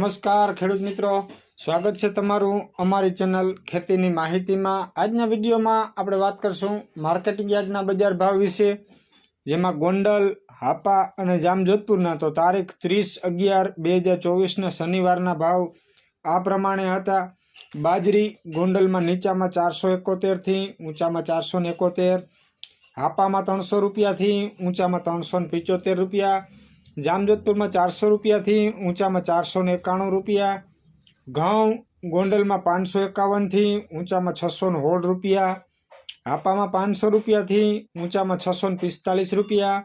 નમસ્કાર, ખેડૂત મિત્રો. સ્વાગત છે તમારું અમારી ચેનલ ખેતીની માહિતીમાં. આજના વિડીયોમાં આપણે વાત કરશું માર્કેટિંગ યાર્ડના બજાર ભાવ વિશે, જેમાં ગોંડલ, હાપા અને જામજોધપુરના તો તારીખ ત્રીસ અગિયાર બે હજાર ચોવીસના શનિવારના ભાવ આ પ્રમાણે હતા. બાજરી ગોંડલમાં નીચામાં ચારસો એકોતેરથી ઊંચામાં ચારસો ને એકોતેર, હાપામાં ત્રણસો રૂપિયાથી ઊંચામાં ત્રણસો ને પિચોતેર રૂપિયા જામજોધપુરમાં ચારસો રૂપિયાથી ઊંચામાં ચારસો ને એકાણું રૂપિયા, ઘઉં ગોંડલમાં પાંચસો એકાવનથી ઊંચામાં છસો ને સોળ રૂપિયા, હાપામાં પાંચસો રૂપિયાથી ઊંચામાં છસો ને પિસ્તાલીસ રૂપિયા,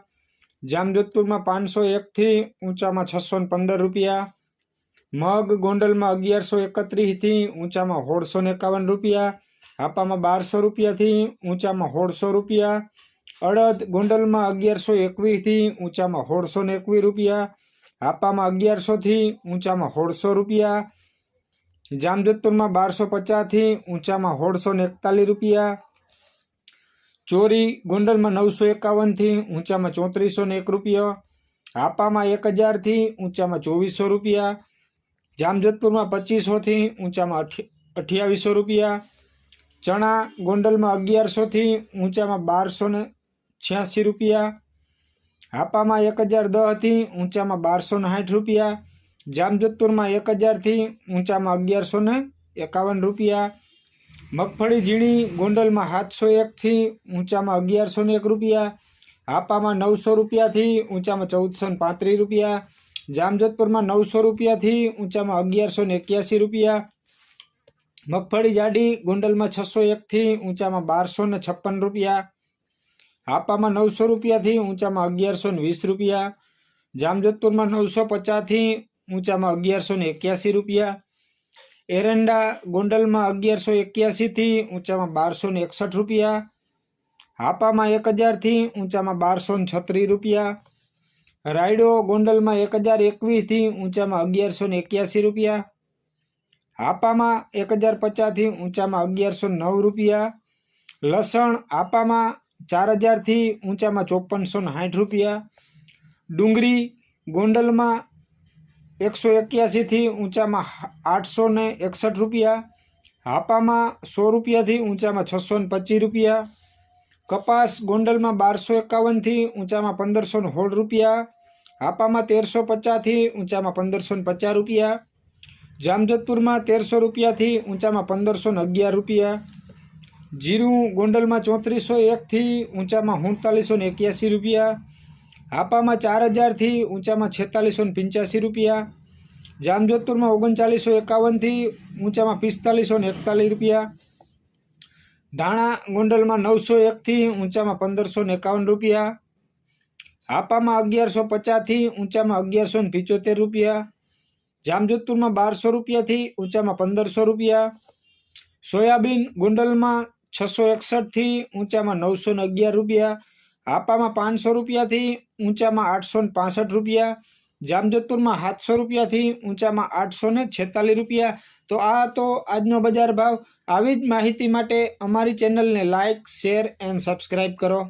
જામજોધપુરમાં પાંચસો એકથી ઊંચામાં છસો ને પંદર રૂપિયા, મગ ગોંડલમાં અગિયારસો એકત્રીસથી ઊંચામાં સોળસો ને એકાવન રૂપિયા, હાપામાં બારસો રૂપિયાથી ઊંચામાં સોળસો રૂપિયા અડદ ગોંડલમાં અગિયારસો એકવીસથી ઊંચામાં સોળસો ને એકવીસ રૂપિયા, હાપામાં અગિયારસોથી ઊંચામાં સોળસો રૂપિયા, જામજોધપુરમાં બારસો પચાસથી ઊંચામાં સોળસો ને એકતાલીસ રૂપિયા, ચોરી ગોંડલમાં નવસો એકાવનથી ઊંચામાં ચોત્રીસો ને એક રૂપિયા, હાપામાં એક હજારથી ઊંચામાં ચોવીસો રૂપિયા, જામજોધપુરમાં પચીસોથી ઊંચામાં અઠ અઠ્યાવીસો રૂપિયા, ચણા ગોંડલમાં અગિયારસોથી ઊંચામાં બારસો ને છ્યાસી રૂપિયા હાપામાં એક હજાર દસથી ઊંચામાં બારસો ને સાઠ રૂપિયા, જામજોધપુરમાં એક હજારથી ઊંચામાં અગિયારસો ને એકાવન રૂપિયા, મગફળી ઝીણી ગોંડલમાં સાતસો એકથી ઊંચામાં અગિયારસો ને એક રૂપિયા હાપામાં નવસો રૂપિયાથી ઊંચામાં ચૌદસો ને પાંત્રીસ રૂપિયા, જામજોધપુરમાં નવસો રૂપિયાથી ઊંચામાં અગિયારસો ને એક્યાસી રૂપિયા, મગફળી જાડી ગોંડલમાં છસો એકથી ઊંચામાં બારસો ને છપ્પન રૂપિયા હાપામાં નવસો રૂપિયાથી ઊંચામાં અગિયારસો વીસ રૂપિયા. જામજોધપુરમાં નવસો પચાસથી ઊંચામાં અગિયારસો એક્યાસી રૂપિયા. એરંડા ગોંડલમાં અગિયારસો એક્યાસીથી ઊંચામાં બારસો એકસઠ રૂપિયા. હાપામાં એક હજારથી ઊંચામાં બારસો છત્રીસ રૂપિયા. રાયડો ગોંડલમાં એક હજાર એકવીસથી ઊંચામાં અગિયારસો એક્યાસી રૂપિયા. હાપામાં એક હજાર પચાસથી ઊંચામાં અગિયારસો નવ રૂપિયા. લસણ હાપામાં ચાર હજારથી ઊંચામાં ચોપનસો સાઠ રૂપિયા. ડુંગળી ગોંડલમાં એકસો એક્યાસીથી ઊંચામાં આઠસો ને એકસઠ રૂપિયા. હાપામાં સો રૂપિયાથી ઊંચામાં છસો ને પચીસ રૂપિયા. કપાસ ગોંડલમાં બારસો એકાવનથી ઊંચામાં પંદરસો ને સોળ રૂપિયા. હાપામાં તેરસો પચાસથી ઊંચામાં પંદરસો ને પચાસ રૂપિયા. જામજોધપુરમાં તેરસો રૂપિયાથી ઊંચામાં પંદરસો ને અગિયાર રૂપિયા. જીરું ગોંડલમાં ચોત્રીસો એકથી ઊંચામાં સુડતાલીસો ને એક્યાસી રૂપિયા, હાપામાં ચાર હજારથી ઊંચામાં છેતાલીસો ને પંચ્યાસી રૂપિયા, જામજોધપુરમાં ઓગણચાલીસો એકાવનથી ઊંચામાં પિસ્તાલીસો ને એકતાલીસ રૂપિયા, ધાણા ગોંડલમાં નવસો એકથી ઊંચામાં પંદરસો ને એકાવન રૂપિયા, હાપામાં અગિયારસો પચાસથી ઊંચામાં અગિયારસો ને પિચોતેર રૂપિયા, જામજોધપુરમાં બારસો રૂપિયાથી ઊંચામાં પંદરસો રૂપિયા, સોયાબીન ગોંડલમાં છસો એકસઠથી ઊંચામાં નવસો ને અગિયાર રૂપિયા હાપામાં પાંચસો રૂપિયાથી ઊંચામાં આઠસો ને પાસઠ રૂપિયા, જામજોધપુરમાં સાતસો રૂપિયાથી ઊંચામાં આઠસો ને છેતાલીસ રૂપિયા. તો આ તો આજનો બજાર ભાવ. આવી જ માહિતી માટે અમારી ચેનલને લાઇક શેર એન્ડ સબસ્ક્રાઈબ કરો.